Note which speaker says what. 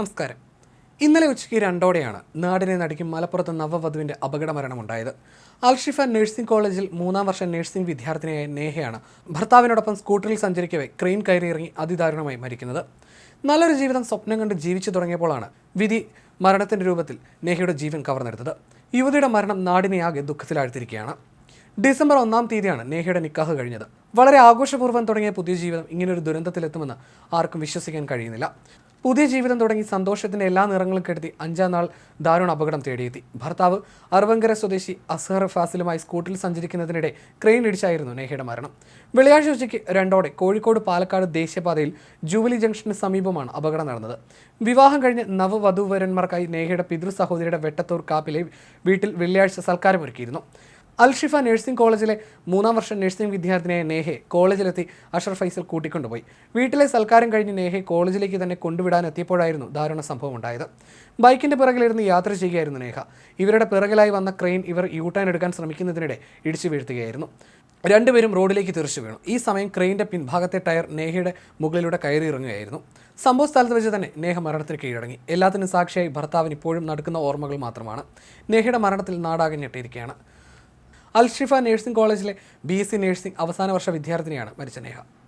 Speaker 1: നമസ്കാരം. ഇന്നലെ ഉച്ചയ്ക്ക് രണ്ടോടെയാണ് നാടിനെ നടിക്കും മലപ്പുറത്ത് നവവധുവിന്റെ അപകട മരണമുണ്ടായത് അൽഷിഫ നഴ്സിംഗ് കോളേജിൽ മൂന്നാം വർഷ നഴ്സിംഗ് വിദ്യാർത്ഥിനിയായ നേഹയാണ് ഭർത്താവിനോടൊപ്പം സ്കൂട്ടറിൽ സഞ്ചരിക്കവേ ക്രെയിൻ കയറിയിറങ്ങി അതിദാരുണമായി മരിക്കുന്നത്. നല്ലൊരു ജീവിതം സ്വപ്നം കണ്ട് ജീവിച്ചു തുടങ്ങിയപ്പോഴാണ് വിധി മരണത്തിന്റെ രൂപത്തിൽ നേഹയുടെ ജീവൻ കവർന്നെടുത്തത്. യുവതിയുടെ മരണം നാടിനെ ആകെ ദുഃഖത്തിലാഴ്ത്തിരിക്കുകയാണ് ഡിസംബർ ഒന്നാം തീയതിയാണ് നേഹയുടെ നിക്കാഹ് കഴിഞ്ഞത്. വളരെ ആഘോഷപൂർവം തുടങ്ങിയ പുതിയ ജീവിതം ഇങ്ങനൊരു ദുരന്തത്തിലെത്തുമെന്ന് ആർക്കും വിശ്വസിക്കാൻ കഴിയുന്നില്ല. പുതിയ ജീവിതം തുടങ്ങി സന്തോഷത്തിന്റെ എല്ലാ നിറങ്ങളും കെടുത്തി അഞ്ചാം നാൾ ദാരുണ അപകടം തേടിയെത്തി. ഭർത്താവ് അറുവങ്കര സ്വദേശി അസഹർ ഫാസിലുമായി സ്കൂട്ടിൽ സഞ്ചരിക്കുന്നതിനിടെ ക്രെയിൻ ഇടിച്ചായിരുന്നു നേഹയുടെ മരണം. വെള്ളിയാഴ്ച ഉച്ചയ്ക്ക് രണ്ടോടെ കോഴിക്കോട് പാലക്കാട് ദേശീയപാതയിൽ ജൂബിലി ജംഗ്ഷന് സമീപമാണ് അപകടം നടന്നത്. വിവാഹം കഴിഞ്ഞ് നവവധൂവരന്മാർക്കായി നേഹയുടെ പിതൃ സഹോദരിയുടെ വെട്ടത്തൂർ കാപ്പിലെ വീട്ടിൽ വെള്ളിയാഴ്ച സൽക്കാരമൊരുക്കിയിരുന്നു. അൽഷിഫ നഴ്സിംഗ് കോളേജിലെ മൂന്നാം വർഷ നഴ്സിംഗ് വിദ്യാർത്ഥിനിയായ നേഹെ കോളേജിലെത്തി അഷർ ഫൈസൽ കൂട്ടിക്കൊണ്ടുപോയി. വീട്ടിലെ സൽക്കാരം കഴിഞ്ഞ് നേഹെ കോളേജിലേക്ക് തന്നെ കൊണ്ടുവിടാൻ എത്തിയപ്പോഴായിരുന്നു ദാരുണ സംഭവം ഉണ്ടായത്. ബൈക്കിന്റെ പിറകിലിരുന്ന് യാത്ര ചെയ്യുകയായിരുന്നു നേഹ. ഇവരുടെ പിറകിലായി വന്ന ക്രെയിൻ ഇവർ യൂട്ടേൺ എടുക്കാൻ ശ്രമിക്കുന്നതിനിടെ ഇടിച്ചു വീഴ്ത്തുകയായിരുന്നു. രണ്ടുപേരും റോഡിലേക്ക് തിരിച്ചു വീണു. ഈ സമയം ക്രെയിന്റെ പിൻഭാഗത്തെ ടയർ നേഹയുടെ മുകളിലൂടെ കയറി ഇറങ്ങുകയായിരുന്നു. സംഭവ സ്ഥലത്ത് വെച്ച് തന്നെ നേഹ മരണത്തിന് കീഴടങ്ങി. എല്ലാത്തിനും സാക്ഷിയായി ഭർത്താവിന് ഇപ്പോഴും നടക്കുന്ന ഓർമ്മകൾ മാത്രമാണ്. നേഹയുടെ മരണത്തിൽ നാടാകെ ഞെട്ടിയിരിക്കുകയാണ്. അൽഷിഫ നഴ്സിംഗ് കോളേജിലെ ബി എസ് സി നഴ്സിംഗ് അവസാന വർഷ വിദ്യാർത്ഥിനിയാണ് മരിച്ച നേഹ.